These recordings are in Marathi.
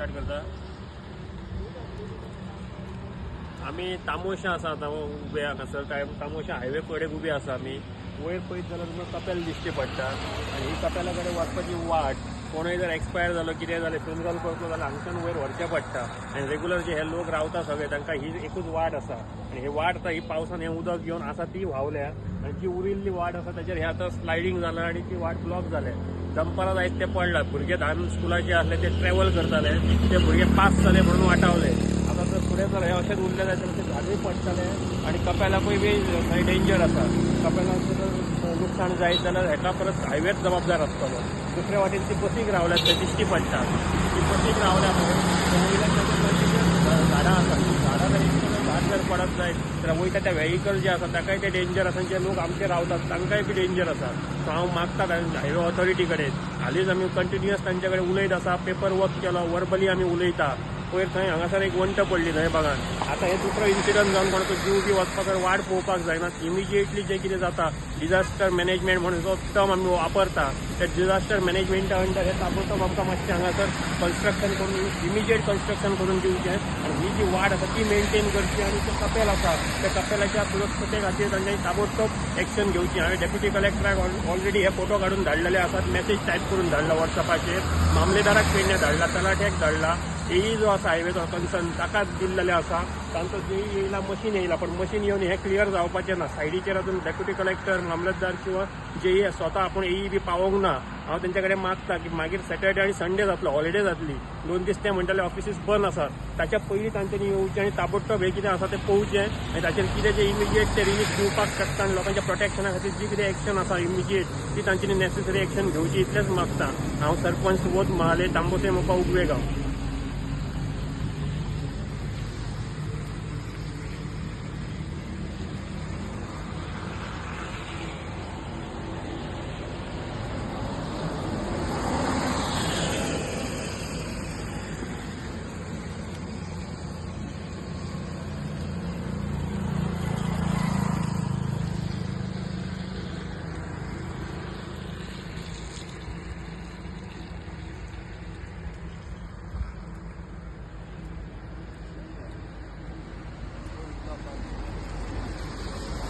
स्टार्ट करता. आमी तामोशा आसा आतां उबे हांगासर काय तामोशा हायवे कडेन उबे आसा आमी वयर पळयत जाल्यार तुमकां कपेल दिश्टी पडटा आनी ही कपेला कडेन वचपाची वाट. कोणूय जर एक्सपायर जालो कितें जालें फ्युनरल करतलो जाल्यार हांगच्यान वयर व्हरचें पडटा आनी रेगुलर जे हे लोक रावता सगळे तांकां ही एकूच वाट आसा आनी ही वाट आतां ही पावसान हें उदक घेवन आसा ती व्हांवल्या. आनी जी उरिल्ली वाट आसा ताचेर हे आतां स्लायडींग जालां आनी ती वाट ब्लॉक जाल्या दंपरात आहेत ते पडला. भुरगे धान स्कुलाचे आसले ते ट्रॅव्हल करताले ते भुरगे पास जाले म्हणून वाटावले. आता जर फुडें जर हे अशेंच उरलें जाल्यार ते झाडूय पडटले आनी कपेलाकूय बी थंय डेंजर आसा कपेलाक जर लुकसाण जायत जाल्यार हेका परत हायवेच जबाबदार आसतलो दुसऱ्या वाटेन ती बसीक रावल्यात ते दिश्टी पडटा ती बसीक रावल्या पळय वयल्यान ताचेर कंटिन्युअस झाडां आसा झाडां जर एक तर झाड जर पडत वयता त्या वेहिकल जे आसा ताकाय ते डेंजर आसा जे लोक आमचे रावतात तांकांय बी डेंजर आसा सो हांव मागता हायवे ऑथॉरिटी कडेन हालींच आमी कंटिन्युअस तांचे कडेन उलयत आसा पेपर वर्क केलो वर्बली आमी उलयता. पयर थंय. हांगासर एक वंट पडली थंय बघान आतां हे दुसरो इन्सिडंट जावन कोणाचो जीव बी वचपाक वाट पळोवपाक जायना. इमिजिएटली जें कितें जाता डिझास्टर मॅनेजमेंट म्हणून जो टर्म आमी वापरता त्या डिझास्टर मॅनेजमेंटा अंडर हे ताबडतोब आमकां मातशें हांगासर कन्स्ट्रक्शन करून इमिजिएट कन्स्ट्रक्शन करून दिवचें आनी ही जी वाड आसा ती मेंटेन करची आनी तो कपेल आसा त्या कपेलाच्या सुरक्षते खातीर तांच्यानी ताबडतोब एक्शन घेवची हांवें डेप्युटी कलेक्टराक ऑलरेडी हे फोटो काडून धाडलेले आसात मेसेज टायप करून धाडला वॉट्सॅपाचेर मामलेदाराक पेडण्या धाडला तलाट्याक धाडला. एई जो आसा हायवेचो कन्सर्न ताकाच दिल्लेले आसा तांचो जे येयला मशीन येयला पण मशीन येवन हे क्लियर जावपाचें ना. सायडीचेर अजून डेप्युटी कलेक्टर मामलतदार किंवा जे ई स्वता आपूण एई बी पावोंक ना हांव तेंचे कडेन मागता की मागीर सॅटर्डे आनी संडे जातलो हॉलिडे जातली. दोन दीस ते म्हणटाले ऑफिसीस बंद आसात ताच्या पयलीं तांच्यांनी येवचें आनी ताबडतोब हे कितें आसा तें पळोवचें आनी ताचेर कितें जे इमिजिएट ते रिलीफ दिवपाक शकता आनी लोकांच्या प्रोटेक्शना खातीर जी कितें एक्शन आसा इमिजिएट ती तांच्यांनी नेसेसरी एक्शन घेवची इतलेंच मागता. हांव सरपंच सुबोध महाले तांबोसे मोपा उगवेगांव.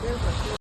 Super cool.